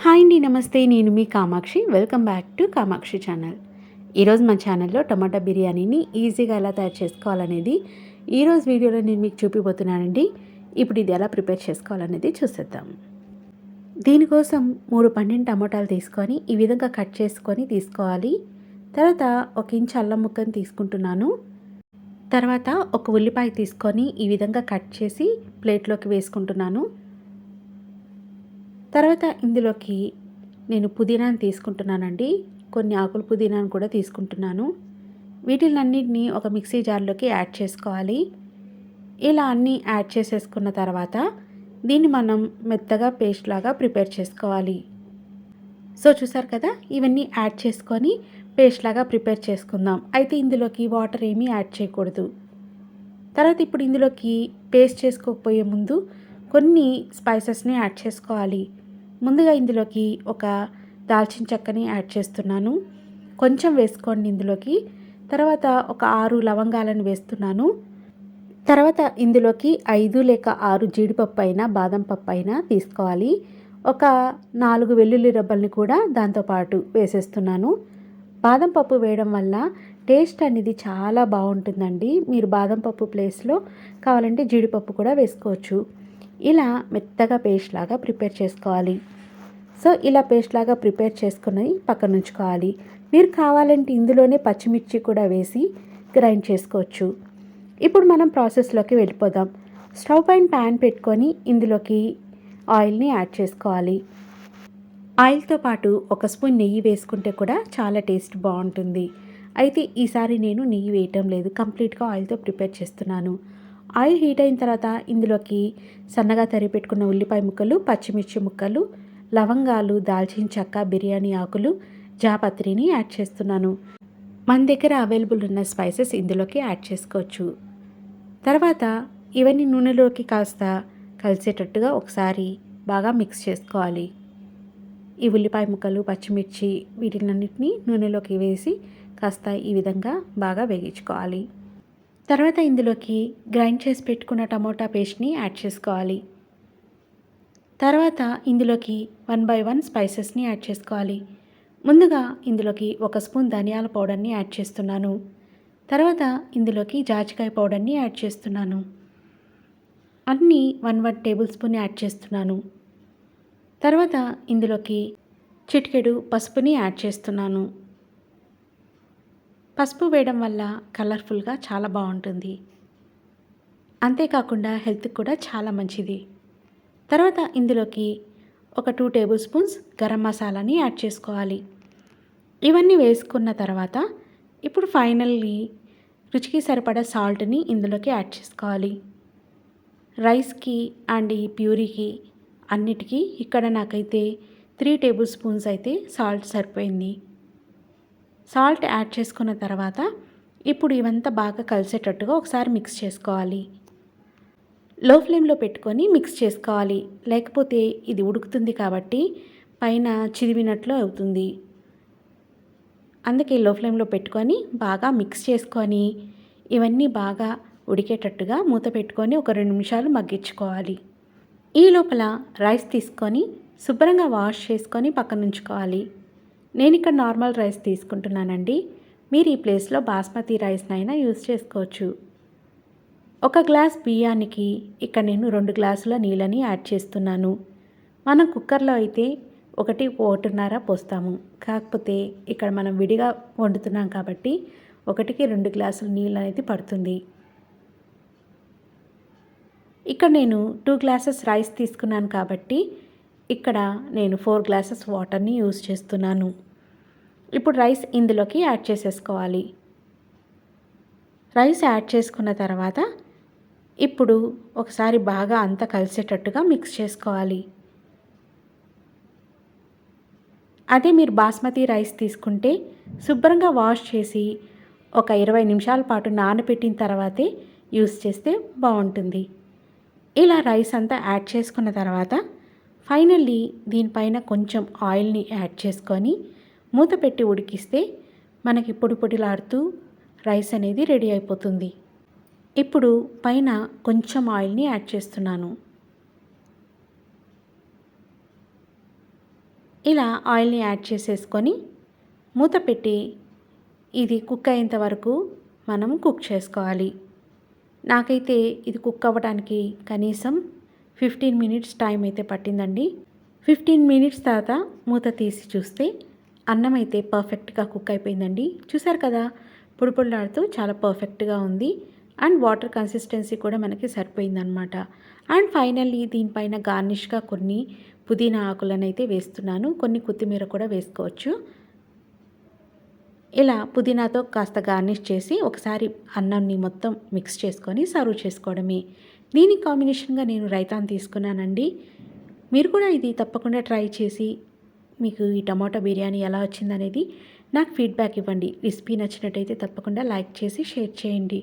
Hi అండి నమస్తే. నేను మీ Kamakshi. Welcome back to Kamakshi channel ఈరోజు మా ఛానల్లో టమాటా బిర్యానీని ఈజీగా ఎలా తయారు చేసుకోవాలనేది ఈరోజు వీడియోలో నేను మీకు చూపిపోతున్నానండి ఇప్పుడు ఇది ఎలా ప్రిపేర్ చేసుకోవాలనేది చూసేద్దాం. దీనికోసం మూడు పండిన టమాటాలు తీసుకొని ఈ విధంగా కట్ చేసుకొని తీసుకోవాలి. తర్వాత ఒక ఇంచు అల్లం ముక్కని తీసుకుంటున్నాను. తర్వాత ఒక ఉల్లిపాయ తీసుకొని ఈ విధంగా కట్ చేసి ప్లేట్లోకి వేసుకుంటున్నాను. తర్వాత ఇందులోకి నేను పుదీనాను తీసుకుంటున్నానండి. కొన్ని ఆకులు పుదీనాను కూడా తీసుకుంటున్నాను. వీటిలన్నింటినీ ఒక మిక్సీ జార్లోకి యాడ్ చేసుకోవాలి. ఇలా అన్నీ యాడ్ చేసేసుకున్న తర్వాత దీన్ని మనం మెత్తగా పేస్ట్ లాగా ప్రిపేర్ చేసుకోవాలి. సో చూసారు కదా? ఇవన్నీ యాడ్ చేసుకొని పేస్ట్ లాగా ప్రిపేర్ చేసుకుందాం. అయితే ఇందులోకి వాటర్ ఏమీ యాడ్ చేయకూడదు. తర్వాత ఇప్పుడు ఇందులోకి పేస్ట్ చేసుకోకపోయే ముందు కొన్ని స్పైసెస్ని యాడ్ చేసుకోవాలి. ముందుగా ఇందులోకి ఒక దాల్చిన చెక్కని యాడ్ చేస్తున్నాను. కొంచెం వేసుకోండి ఇందులోకి. తర్వాత ఒక ఆరు లవంగాలను వేస్తున్నాను. తర్వాత ఇందులోకి ఐదు లేక ఆరు జీడిపప్పు అయినా బాదం పప్పు అయినా తీసుకోవాలి. ఒక నాలుగు వెల్లుల్లి రబ్బల్ని కూడా దాంతోపాటు వేసేస్తున్నాను. బాదం పప్పు వేయడం వల్ల టేస్ట్ అనేది చాలా బాగుంటుందండి. మీరు బాదం పప్పు ప్లేస్లో కావాలంటే జీడిపప్పు కూడా వేసుకోవచ్చు. ఇలా మెత్తగా పేస్ట్ లాగా ప్రిపేర్ చేసుకోవాలి. సో ఇలా పేస్ట్ లాగా ప్రిపేర్ చేసుకుని పక్కన ఉంచుకోవాలి. మీరు కావాలంటే ఇందులోనే పచ్చిమిర్చి కూడా వేసి గ్రైండ్ చేసుకోవచ్చు. ఇప్పుడు మనం ప్రాసెస్లోకి వెళ్ళిపోదాం. స్టవ్ పైన ప్యాన్ పెట్టుకొని ఇందులోకి ఆయిల్ని యాడ్ చేసుకోవాలి. ఆయిల్తో పాటు ఒక స్పూన్ నెయ్యి వేసుకుంటే కూడా చాలా టేస్ట్ బాగుంటుంది. అయితే ఈసారి నేను నెయ్యి వేయటం లేదు. కంప్లీట్గా ఆయిల్తో ప్రిపేర్ చేస్తున్నాను. ఆయిల్ హీట్ అయిన తర్వాత ఇందులోకి సన్నగా తరిగిపెట్టుకున్న ఉల్లిపాయ ముక్కలు పచ్చిమిర్చి ముక్కలు లవంగాలు దాల్చిన చెక్క బిర్యానీ ఆకులు జాపత్రిని యాడ్ చేస్తున్నాను. మన దగ్గర అవైలబుల్ ఉన్న స్పైసెస్ ఇందులోకి యాడ్ చేసుకోవచ్చు. తర్వాత ఇవన్నీ నూనెలోకి కాస్త కలిసేటట్టుగా ఒకసారి బాగా మిక్స్ చేసుకోవాలి. ఈ ఉల్లిపాయ ముక్కలు పచ్చిమిర్చి వీటినన్నిటిని నూనెలోకి వేసి కాస్త ఈ విధంగా బాగా వేగించుకోవాలి. తర్వాత ఇందులోకి గ్రైండ్ చేసి పెట్టుకున్న టమోటా పేస్ట్ని యాడ్ చేసుకోవాలి. తర్వాత ఇందులోకి వన్ బై వన్ స్పైసెస్ని యాడ్ చేసుకోవాలి. ముందుగా ఇందులోకి ఒక స్పూన్ ధనియాల పౌడర్ని యాడ్ చేస్తున్నాను. తర్వాత ఇందులోకి జాజికాయ పౌడర్ని యాడ్ చేస్తున్నాను. అన్నీ one one table spoon add చేస్తున్నాను. తర్వాత ఇందులోకి చిటికెడు పసుపుని యాడ్ చేస్తున్నాను. పసుపు వేయడం వల్ల కలర్ఫుల్గా చాలా బాగుంటుంది. అంతేకాకుండా హెల్త్కి కూడా చాలా మంచిది. తర్వాత ఇందులోకి ఒక టూ టేబుల్ స్పూన్స్ గరం మసాలాని యాడ్ చేసుకోవాలి. ఇవన్నీ వేసుకున్న తర్వాత ఇప్పుడు ఫైనల్లీ రుచికి సరిపడా సాల్ట్ని ఇందులోకి యాడ్ చేసుకోవాలి. రైస్కి అండ్ ఈ ప్యూరీకి అన్నిటికీ ఇక్కడ నాకైతే త్రీ టేబుల్ స్పూన్స్ అయితే సాల్ట్ సరిపోయింది. సాల్ట్ యాడ్ చేసుకున్న తర్వాత ఇప్పుడు ఇవంతా బాగా కలిసేటట్టుగా ఒకసారి మిక్స్ చేసుకోవాలి. లో ఫ్లేమ్లో పెట్టుకొని మిక్స్ చేసుకోవాలి. లేకపోతే ఇది ఉడుకుతుంది కాబట్టి పైన చిదివినట్లు అవుతుంది. అందుకే లో ఫ్లేమ్లో పెట్టుకొని బాగా మిక్స్ చేసుకొని ఇవన్నీ బాగా ఉడికేటట్టుగా మూత పెట్టుకొని ఒక రెండు నిమిషాలు మగ్గించుకోవాలి. ఈ లోపల రైస్ తీసుకొని శుభ్రంగా వాష్ చేసుకొని పక్కన ఉంచుకోవాలి నేను ఇక్కడ నార్మల్ రైస్ తీసుకుంటున్నానండి. మీరు ఈ ప్లేస్లో బాస్మతి రైస్నైనా యూస్ చేసుకోవచ్చు. ఒక గ్లాస్ బియ్యానికి ఇక్కడ నేను రెండు గ్లాసుల నీళ్ళని యాడ్ చేస్తున్నాను. మనం కుక్కర్లో అయితే ఒకటి ఒకటిన్నర పోస్తాము. కాకపోతే ఇక్కడ మనం విడిగా వండుతున్నాం కాబట్టి ఒకటికి రెండు గ్లాసుల నీళ్ళు అనేది పడుతుంది. ఇక్కడ నేను టూ గ్లాసెస్ రైస్ తీసుకున్నాను కాబట్టి ఇక్కడ నేను ఫోర్ గ్లాసెస్ వాటర్ని యూజ్ చేస్తున్నాను. ఇప్పుడు రైస్ ఇందులోకి యాడ్ చేసేసుకోవాలి. రైస్ యాడ్ చేసుకున్న తర్వాత ఇప్పుడు ఒకసారి బాగా అంతా కలిసేటట్టుగా మిక్స్ చేసుకోవాలి. అదే మీరు బాస్మతి రైస్ తీసుకుంటే శుభ్రంగా వాష్ చేసి ఒక ఇరవై నిమిషాల పాటు నానబెట్టిన తర్వాతే యూస్ చేస్తే బాగుంటుంది. ఇలా రైస్ అంతా యాడ్ చేసుకున్న తర్వాత ఫైనల్లీ దీనిపైన కొంచెం ఆయిల్ని యాడ్ చేసుకొని మూత పెట్టి ఉడికిస్తే మనకి పొడి పొడిలాడుతూ రైస్ అనేది రెడీ అయిపోతుంది. ఇప్పుడు పైన కొంచెం ఆయిల్ని యాడ్ చేస్తున్నాను. ఇలా ఆయిల్ని యాడ్ చేసేసుకొని మూత పెట్టి ఇది కుక్ అయ్యేంత వరకు మనం కుక్ చేసుకోవాలి. నాకైతే ఇది కుక్ అవ్వడానికి కనీసం ఫిఫ్టీన్ మినిట్స్ టైం అయితే పట్టిందండి. ఫిఫ్టీన్ మినిట్స్ తర్వాత మూత తీసి చూస్తే అన్నం అయితే పర్ఫెక్ట్గా కుక్ అయిపోయిందండి. చూసారు కదా పొడి పొడిలాడుతూ చాలా పర్ఫెక్ట్గా ఉంది. అండ్ వాటర్ కన్సిస్టెన్సీ కూడా మనకి సరిపోయిందనమాట అండ్ ఫైనల్లీ దీనిపైన గార్నిష్గా కొన్ని పుదీనా ఆకులను అయితే వేస్తున్నాను. కొన్ని కొత్తిమీర కూడా వేసుకోవచ్చు. ఇలా పుదీనాతో కాస్త గార్నిష్ చేసి ఒకసారి అన్నంని మొత్తం మిక్స్ చేసుకొని సర్వ్ చేసుకోవడమే. దీని కాంబినేషన్గా నేను రైతాన్ తీసుకున్నానండి. మీరు కూడా ఇది తప్పకుండా ట్రై చేసి మీకు ఈ టమాటా బిర్యానీ ఎలా వచ్చిందనేది నాకు ఫీడ్బ్యాక్ ఇవ్వండి. రెసిపీ నచ్చినట్టయితే తప్పకుండా లైక్ చేసి షేర్ చేయండి.